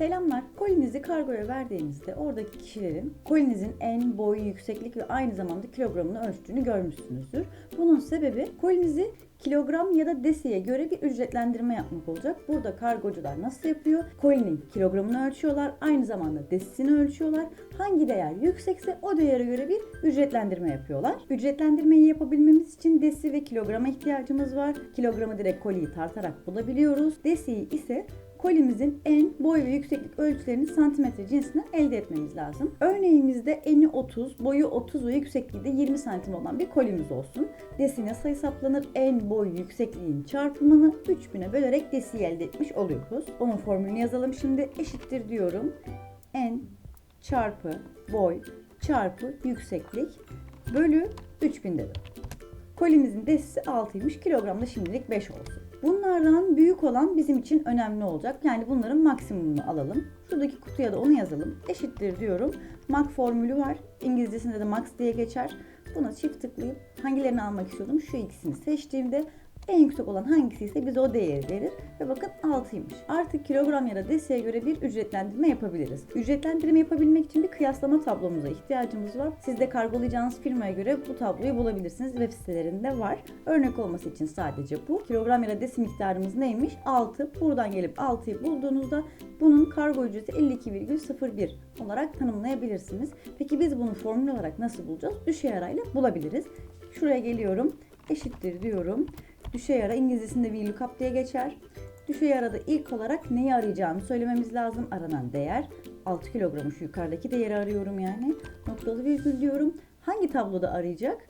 Selamlar. Kolinizi kargoya verdiğinizde oradaki kişilerin kolinizin en, boy, yükseklik ve aynı zamanda kilogramını ölçtüğünü görmüşsünüzdür. Bunun sebebi kolinizi kilogram ya da desiye göre bir ücretlendirme yapmak olacak. Burada kargocular nasıl yapıyor? Kolinin kilogramını ölçüyorlar, aynı zamanda desisini ölçüyorlar. Hangi değer yüksekse o değere göre bir ücretlendirme yapıyorlar. Ücretlendirmeyi yapabilmemiz için desi ve kilograma ihtiyacımız var. Kilogramı direkt koliyi tartarak bulabiliyoruz. Desiyi ise kolimizin en, boy ve yükseklik ölçülerini santimetre cinsinden elde etmemiz lazım. Örneğimizde eni 30, boyu 30 ve yüksekliği de 20 santim olan bir kolimiz olsun. Desine sayı saplanır. En, boy, yüksekliğin çarpımını 3000'e bölerek desiyi elde etmiş oluyoruz. Onun formülünü yazalım şimdi. Eşittir diyorum. En çarpı boy çarpı yükseklik bölü 3000 dedim. Kolimizin desisi 6'ymış. Kilogramda şimdilik 5 olsun. Bunlardan büyük olan bizim için önemli olacak. Yani bunların maksimumunu alalım. Şuradaki kutuya da onu yazalım. Eşittir diyorum. Mak formülü var. İngilizcesinde de max diye geçer. Buna çift tıklayıp hangilerini almak istiyordum? Şu ikisini seçtiğimde en yüksek olan hangisi ise bize o değeri verir. Ve bakın 6'ymış. Artık kilogram ya da deseye göre bir ücretlendirme yapabiliriz. Ücretlendirme yapabilmek için bir kıyaslama tablomuza ihtiyacımız var. Siz de kargolayacağınız firmaya göre bu tabloyu bulabilirsiniz. Web sitelerinde var. Örnek olması için sadece bu. Kilogram ya da desi miktarımız neymiş? 6. Buradan gelip 6'yı bulduğunuzda bunun kargo ücreti 52,01 olarak tanımlayabilirsiniz. Peki biz bunu formül olarak nasıl bulacağız? Düşey arayla bulabiliriz. Şuraya geliyorum. Eşittir diyorum. Düşey ara İngilizcesinde VLOOKUP diye geçer. Düşey arada ilk olarak neyi arayacağını söylememiz lazım. Aranan değer 6 kilogramı şu yukarıdaki değeri arıyorum yani. Noktalı virgül diyorum. Hangi tabloda arayacak?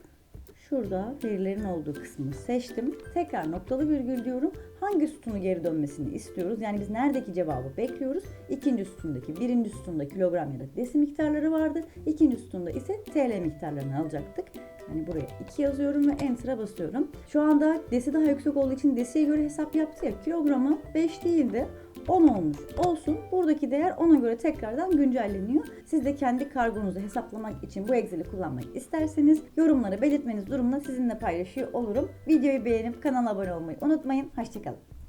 Şurada verilerin olduğu kısmını seçtim. Tekrar noktalı virgül diyorum. Hangi sütunu geri dönmesini istiyoruz? Yani biz neredeki cevabı bekliyoruz? İkinci sütundaki, birinci sütunda kilogram ya da desi miktarları vardı. İkinci sütunda ise TL miktarlarını alacaktık. Yani buraya 2 yazıyorum ve enter'a basıyorum. Şu anda desi daha yüksek olduğu için desiye göre hesap yaptı ya kilogramı 5 değildi 10 olmuş olsun. Buradaki değer ona göre tekrardan güncelleniyor. Siz de kendi kargonuzu hesaplamak için bu Excel'i kullanmak isterseniz yorumları belirtmeniz durumunda sizinle paylaşıyor olurum. Videoyu beğenip kanala abone olmayı unutmayın. Hoşçakalın.